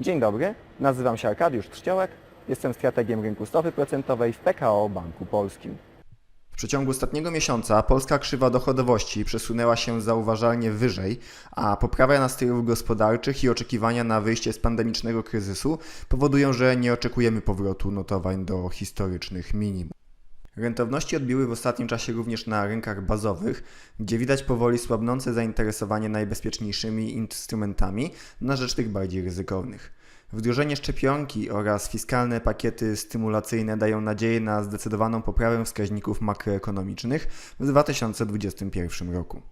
Dzień dobry, nazywam się Arkadiusz Trzciołek, jestem strategiem rynku stopy procentowej w PKO Banku Polskim. W przeciągu ostatniego miesiąca polska krzywa dochodowości przesunęła się zauważalnie wyżej, a poprawa nastrojów gospodarczych i oczekiwania na wyjście z pandemicznego kryzysu powodują, że nie oczekujemy powrotu notowań do historycznych minimum. Rentowności odbiły w ostatnim czasie również na rynkach bazowych, gdzie widać powoli słabnące zainteresowanie najbezpieczniejszymi instrumentami na rzecz tych bardziej ryzykownych. Wdrożenie szczepionki oraz fiskalne pakiety stymulacyjne dają nadzieję na zdecydowaną poprawę wskaźników makroekonomicznych w 2021 roku.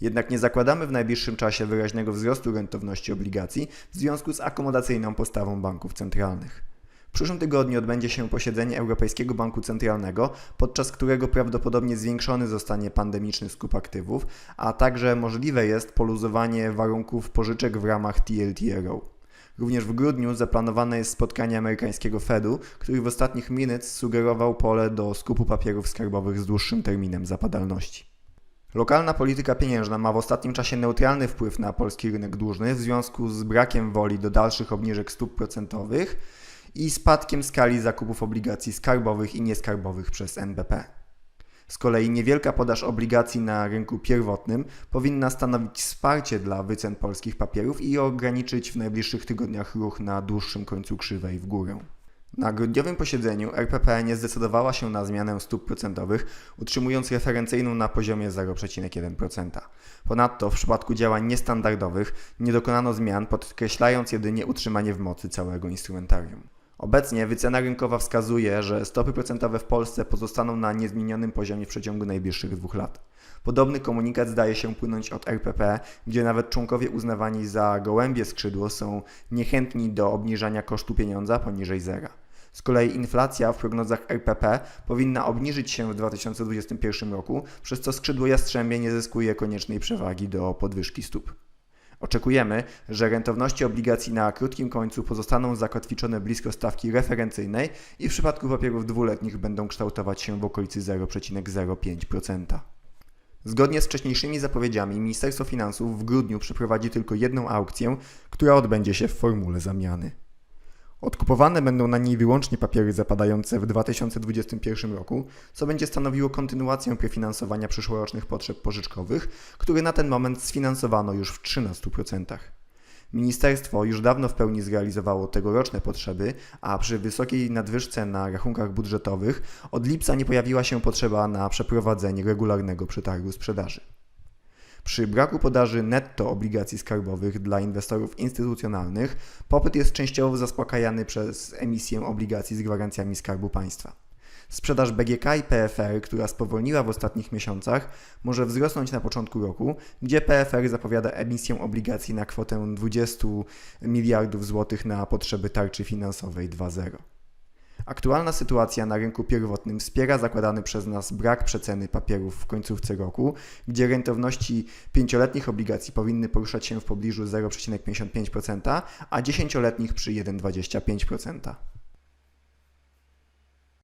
Jednak nie zakładamy w najbliższym czasie wyraźnego wzrostu rentowności obligacji w związku z akomodacyjną postawą banków centralnych. W przyszłym tygodniu odbędzie się posiedzenie Europejskiego Banku Centralnego, podczas którego prawdopodobnie zwiększony zostanie pandemiczny skup aktywów, a także możliwe jest poluzowanie warunków pożyczek w ramach TLTRO. Również w grudniu zaplanowane jest spotkanie amerykańskiego Fedu, który w ostatnich minutes sugerował pole do skupu papierów skarbowych z dłuższym terminem zapadalności. Lokalna polityka pieniężna ma w ostatnim czasie neutralny wpływ na polski rynek dłużny w związku z brakiem woli do dalszych obniżek stóp procentowych i spadkiem skali zakupów obligacji skarbowych i nieskarbowych przez NBP. Z kolei niewielka podaż obligacji na rynku pierwotnym powinna stanowić wsparcie dla wycen polskich papierów i ograniczyć w najbliższych tygodniach ruch na dłuższym końcu krzywej w górę. Na grudniowym posiedzeniu RPP nie zdecydowała się na zmianę stóp procentowych, utrzymując referencyjną na poziomie 0,1%. Ponadto w przypadku działań niestandardowych nie dokonano zmian, podkreślając jedynie utrzymanie w mocy całego instrumentarium. Obecnie wycena rynkowa wskazuje, że stopy procentowe w Polsce pozostaną na niezmienionym poziomie w przeciągu najbliższych dwóch lat. Podobny komunikat zdaje się płynąć od RPP, gdzie nawet członkowie uznawani za gołębie skrzydło są niechętni do obniżania kosztu pieniądza poniżej zera. Z kolei inflacja w prognozach RPP powinna obniżyć się w 2021 roku, przez co skrzydło jastrzębie nie zyskuje koniecznej przewagi do podwyżki stóp. Oczekujemy, że rentowności obligacji na krótkim końcu pozostaną zakotwiczone blisko stawki referencyjnej i w przypadku papierów dwuletnich będą kształtować się w okolicy 0,05%. Zgodnie z wcześniejszymi zapowiedziami Ministerstwo Finansów w grudniu przeprowadzi tylko jedną aukcję, która odbędzie się w formule zamiany. Odkupowane będą na niej wyłącznie papiery zapadające w 2021 roku, co będzie stanowiło kontynuację prefinansowania przyszłorocznych potrzeb pożyczkowych, które na ten moment sfinansowano już w 13%. Ministerstwo już dawno w pełni zrealizowało tegoroczne potrzeby, a przy wysokiej nadwyżce na rachunkach budżetowych od lipca nie pojawiła się potrzeba na przeprowadzenie regularnego przetargu sprzedaży. Przy braku podaży netto obligacji skarbowych dla inwestorów instytucjonalnych popyt jest częściowo zaspokajany przez emisję obligacji z gwarancjami Skarbu Państwa. Sprzedaż BGK i PFR, która spowolniła w ostatnich miesiącach, może wzrosnąć na początku roku, gdzie PFR zapowiada emisję obligacji na kwotę 20 miliardów złotych na potrzeby tarczy finansowej 2.0. Aktualna sytuacja na rynku pierwotnym wspiera zakładany przez nas brak przeceny papierów w końcówce roku, gdzie rentowności pięcioletnich obligacji powinny poruszać się w pobliżu 0,55%, a dziesięcioletnich przy 1,25%.